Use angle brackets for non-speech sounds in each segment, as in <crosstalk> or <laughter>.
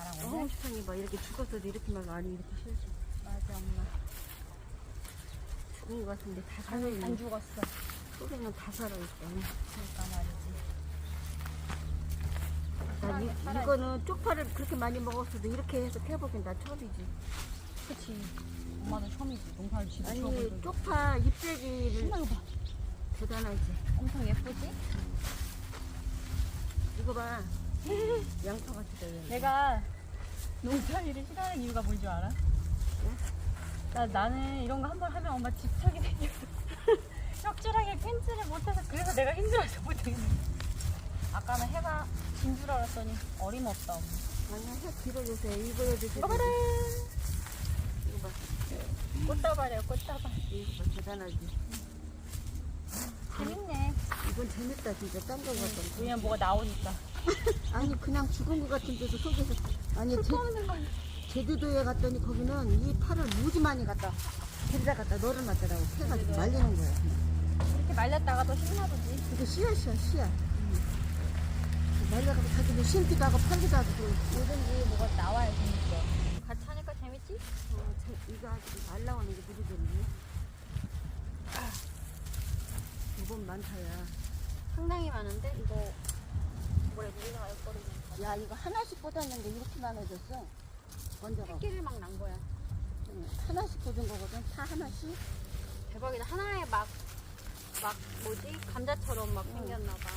엄마랑 어, 오늘? 세상에 막 이렇게 죽었어도 이렇게 막 많이 이렇게 실지. 맞아 엄마. 죽은 것 같은데 다 안, 살아있네. 안 죽었어. 속에는 다 살아있어. 그러니까 말이지. 나 이, 살아있- 이거는 쪽파를 그렇게 많이 먹었어도 이렇게 해서 캐보긴 나 처음이지. 그치. 엄마는 처음이지. 농사를 지고 아니 처음이지. 쪽파 잎새기를 엄마 이거 봐. 대단하지. 엄청 예쁘지? 이거 봐. 양파 같이 돼. 내가 농사일을 싫어하는 이유가 뭔 줄 알아? 나, 나는 이런 거 한 번 하면 엄마 집착이 생겼어. 적절하게 캔슬을 못해서 그래서 내가 힘들어서 못하겠네. 아까는 해가 진 줄 알았더니 어림없다. 엄마. 아니야 해 길어주세요. 이거 해주세요. 이거 봐라. 이거 봐. 꽃다발이야 꽃다발. 이거 봐. 대단하지. 재밌네. 이건 재밌다 진짜. 딴거 같던. 왜냐면 뭐가 나오니까. 아니 그냥 죽은 것 같은데도 속에서 아니 제, 제주도에 갔더니 거기는 이 팔을 무지 많이 갖다 데려다 갖다 널어 놨더라고 캐가지고 제주도에? 말리는 거야 이렇게 말렸다가 또 신나보지. 이게 씨앗이야 씨앗 말려가지고 자기도 심기도 하고 팔기도 하고 그 뭐든지 뭐가 나와야 재밌어. 같이 하니까 재밌지? 어, 참, 이거 아주 말 나오는 게 누구겠니 이건 많다야 상당히 많은데 이거 야 이거 하나씩 꽂았는데 이렇게 많아졌어 먼저 가 새끼를 막 난 거야. 하나씩 꽂은 거거든 다 하나씩 대박이다. 하나에 막, 막 뭐지? 감자처럼 막 생겼나 봐.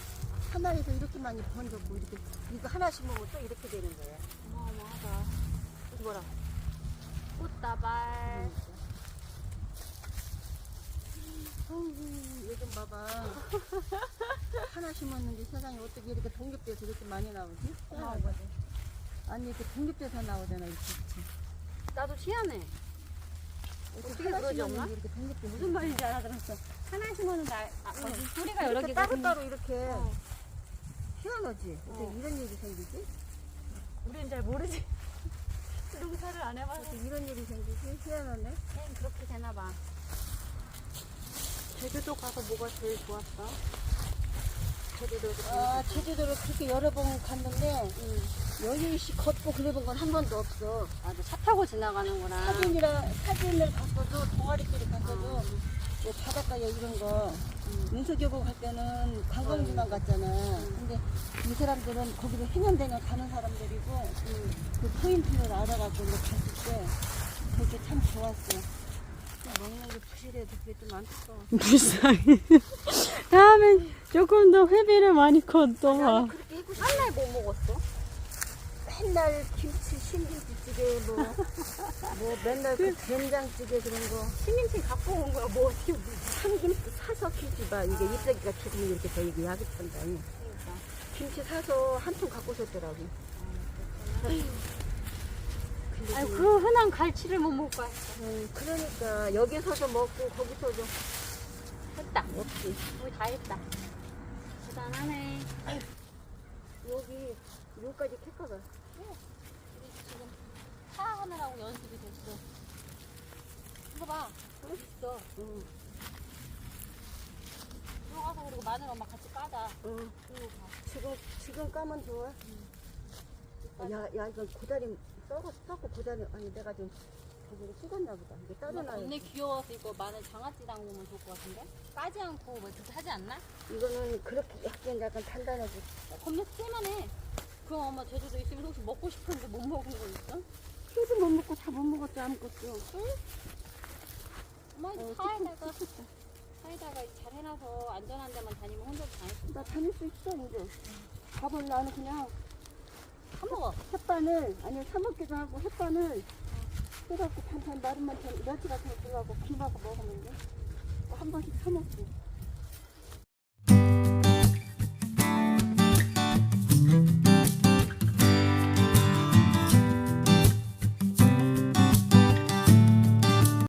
하나에서 이렇게 많이 번졌고 이렇게 이거 하나씩 먹으면 또 이렇게 되는 거야 어마어마하다. 이거 봐라 꽃다발. 어우, 얘좀 봐봐. <laughs> 하나 심었는데 세상에 어떻게 이렇게 독립돼서 이렇게 많이 나오지? 어마어마하지. 아니, 이렇게 독립돼서 나오잖아, 이렇게. 나도 희한해. 어떻게 하나 그러지, 심었는데 엄마? 이렇게 독립돼서. 무슨 말인지 알아들었어. 하나 심어는 날, 아, 뭐지? 뿌리가 여러 이렇게 개가 따로 따로 이렇게 어. 희한하지? 어떻게 어. 이런 일이 생기지? 우리는 잘 모르지. <laughs> 농사를 안 해봐서. 어떻게 이런 일이 생기지? 희한하네. 걔는 그렇게 되나 봐. 제주도 가서 뭐가 제일 좋았어? 제주도에서 아, 제주도를 그렇게 여러 번 갔는데, 여유씨 걷고 그래본 건 한 번도 없어. 아, 너차 타고 지나가는구나. 사진이랑, 사진을 갔어도, 동아리끼리 갔어도, 뭐 바닷가에 이런 거, 은서교고 갈 때는 관광지만 갔잖아. 근데 이 사람들은 거기를 해년대년 가는 사람들이고, 그 포인트를 알아갖고 이제 갔을 때, 그게 참 좋았어. 먹는 게 부실해도 그게 좀 안타까워. 불쌍해. <laughs> 다음엔 조금 더 회비를 많이 걷어봐. 그렇게 해고 한날 뭐 먹었어? 맨날 김치, 신김치찌개, 뭐, 뭐 맨날 그 된장찌개 그런 거. 신김치 갖고 온 거야, 뭐 어떻게. 참김치 사서 김치 봐. 이게 잎사귀가 죽으면 이렇게 더 이게 약이 찬다니. 그러니까. 김치 사서 한 통 갖고 오셨더라고. 근데 아니, 그- 그 흔한 갈치를 못 먹고 왔어. 음, 그러니까 여기서도 먹고 거기서도 했다. 없지. 우리 다 했다. 대단하네. 여기 여기까지 캐커가. 우리 지금 파하느라고 연습이 됐어. 이거 봐. 여기 있어. 응, 들어가서 그리고 마늘 엄마 같이 까자. 응. 봐. 지금 지금 까면 좋아. 야, 야 이건 고다리 썩어 썩고 고다리 아니 내가 좀저 기를 씻었나 보다. 이게 따져놔야 언니 귀여워서 이거 마늘 장아찌 담그면 좋을 것 같은데? 까지 않고 뭐 이렇게 하지 않나? 이거는 그렇게 약간 약간 단단하지. 겁나 쓸만해. 그럼 엄마 제주도 있으면 혹시 먹고 싶은데 못 먹은 거 있어? 키도 못 먹고 다 못 먹었지 아무것도. 엄마 이거 어, 사에다가 사에다가 잘 해놔서 안전한 데만 다니면 혼자 다닐 수 있어. 나 다닐 수 있어 이제. 밥은 나는 그냥 사 먹어. 햇반을 아니 사 먹기도 하고 햇반을 해갖고 반찬 마름만 전 멸치 같은 거 들어가고 김하고 먹으면 돼. 한 번씩 사 먹지.